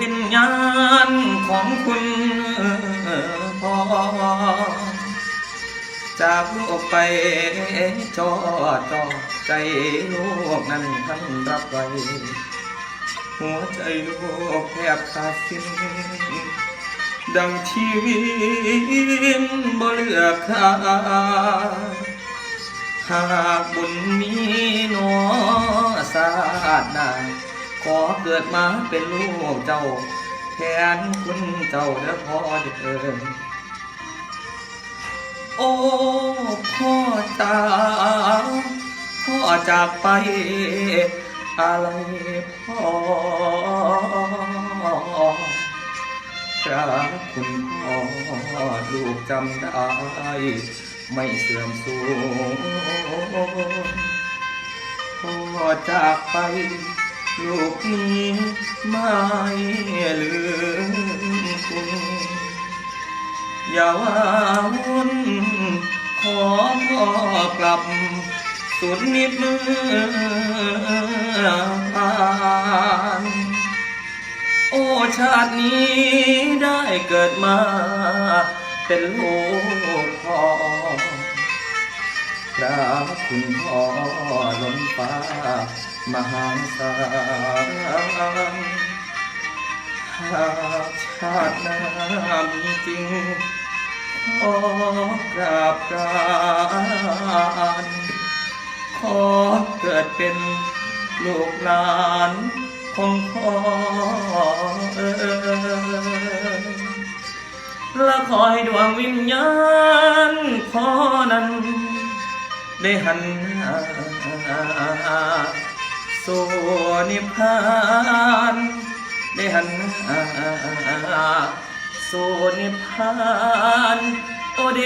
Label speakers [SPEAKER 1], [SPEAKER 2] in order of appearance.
[SPEAKER 1] วิญญาณของคุณพ่อจากโลกไปจอจอใจลูกนั้นท่านรับไว้หัวใจลูกแทบขาดสิ้นดังชีวิตบ่เลือค่าหากบุญมีหนอสาดนา เกิดมาเป็นลูกเจ้า แทนคุณเจ้าเด้อพ่อเดินโอ้พ่อตาพ่อจากไป อะไรพ่อพระคุณพ่อลูกจำได้ ไม่เสื่อมสูญพ่อจากไป ลูกนี้ไม่ลืมคุณ อย่าว่าวุ่นขอพ่อกลับ สุดนิดมือผ่านโอชาตินี้ได้เกิดมา เป็นลูกพ่อพระคุณพ่อล้นฟ้า มหาศาลหากชาติหน้ามีจริงขอกราบกรานขอเกิดเป็นลูกหลานของพ่อเออและขอให้ดวงวิญญาณพ่อนั้น ได้หันหน้า สู่นิพพานได้หันหน้าสู่นิพพาน โอเด